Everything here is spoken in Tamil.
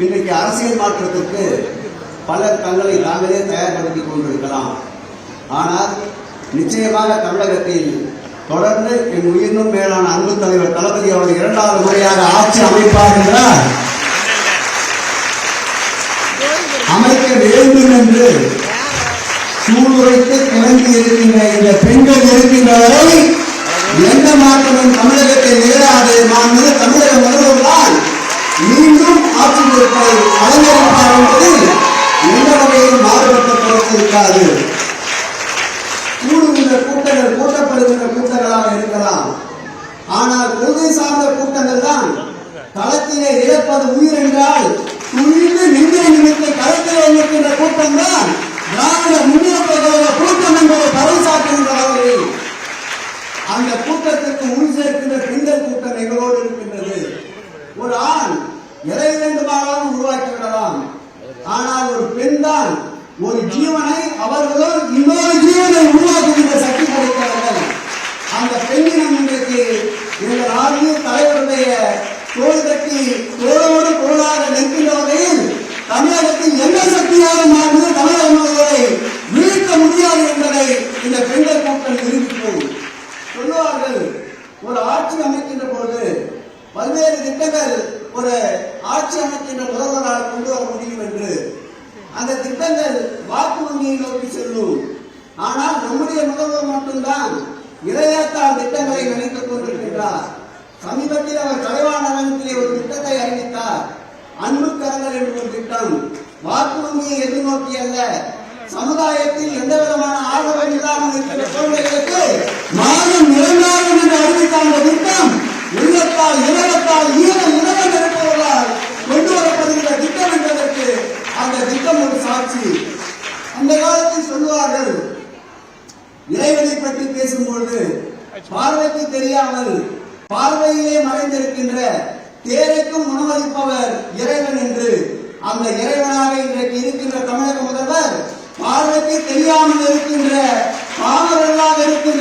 இன்றைக்கு அரசியல் மாற்றத்திற்கு பலர் தங்களை தாங்களே தயார்படுத்திக் கொண்டிருக்கலாம். ஆனால் நிச்சயமாக தமிழகத்தில் தொடர்ந்து என் உயிரினும் மேலான அன்பு தலைவர் தளபதி அவர்கள் இரண்டாவது முறையாக ஆட்சி அமைப்பார் என்றால் அமைக்க வேண்டும் என்று சூழ்நிலைக்கு கிளம்பி இருக்கின்ற இந்த பெண்கள் இருக்கின்ற வரை எந்த மாற்றமும் தமிழகத்தில் நேராக அலங்கரிப்பார் என்பது எந்த வகையில் மாறுபட்ட கருத்து இருக்காது கூடுகின்ற கூட்டங்கள் கூட்டப்படுகின்ற கூட்டங்களாக இருக்கலாம். ஆனால் கொள்கை சார்ந்த கூட்டங்கள் தான் களத்திலே இழப்பது உயிர் என்றால் துணிந்து நின்று நிமித்த களத்திலே இருக்கின்ற கூட்டம் தான் திராவிட முன்னேற்ற கழக கூட்டம் என்பதை பறைசாற்றுகின்ற வகையில் அந்த கூட்டத்திற்கு முன் சேர்க்கின்ற பெண்கள் கூட்டம் எங்களோடு இருக்கின்றது. ஒரு ஆண் எதை வேண்டுமானாலும் உருவாக்கி விடலாம் ஆனால் ஒரு பெண் தான் ஒரு ஜீவனை அவர்களும் இன்னொரு ஜீவனை உருவாக்குகின்ற சக்தி படைத்தவர்கள் அந்த பெண்ணினம் இன்றைக்கு எங்கள் ஆளுநர் தலைவருடைய தோல் கட்டி தோளோடு தோளாக நிற்கின்ற வகையில் தமிழகத்தில் என்ன சக்தியாக மாறுவது தமிழக மக்களை வீழ்த்த முடியாது என்பதை இந்த பெண்கள் கூட்டம் நிரூபிக்கும். சொல்லுவார்கள் ஒரு ஆட்சி அமைக்கின்ற பொழுது பல்வேறு திட்டங்கள் ஒரு ஆட்சி அமைக்கின்ற முதல்வரால் கொண்டு வர முடியும் என்று அந்த திட்டங்கள் வாக்கு வங்கியை நோக்கி செல்லும். ஆனால் நம்முடைய முதல்வர் மட்டும்தான் இளையாத்தால் திட்டங்களை நினைத்துக் கொண்டிருக்கின்றார். சமீபத்தில் அவர் கலைவாணத்திலே ஒரு திட்டத்தை அறிவித்தார். அன்பு கரங்கள் என்று ஒரு திட்டம். வாக்கு வங்கியை எதிர்நோக்கி அல்ல சமுதாயத்தில் எந்த விதமான ஆதரவு இல்லாமல் இருக்கிற சூழ்நிலைகளுக்கு மாதம் இரண்டாயிரம் என்று அறிவித்த அந்த திட்டம் உள்ளத்தால் இலவத்தால் ஈரம் இலவம் இருப்பவர்களால் கொண்டு வரப்படுகிற திட்டம் என்பதற்கு அந்த திட்டம் ஒரு சாட்சி. அந்த காலத்தில் சொல்லுவார்கள் இறைவனை பற்றி பேசும்பொழுது பார்வைக்கு தெரியாமல் பார்வையிலே மறைந்திருக்கின்ற தேரைக்கும் உணவளிப்பவர் இறைவன் என்று அந்த இறைவனாக இன்றைக்கு இருக்கின்ற தமிழக முதல்வர் பார்வைக்கு தெரியாமல் இருக்கின்ற பாமரர்களாக இருக்கின்ற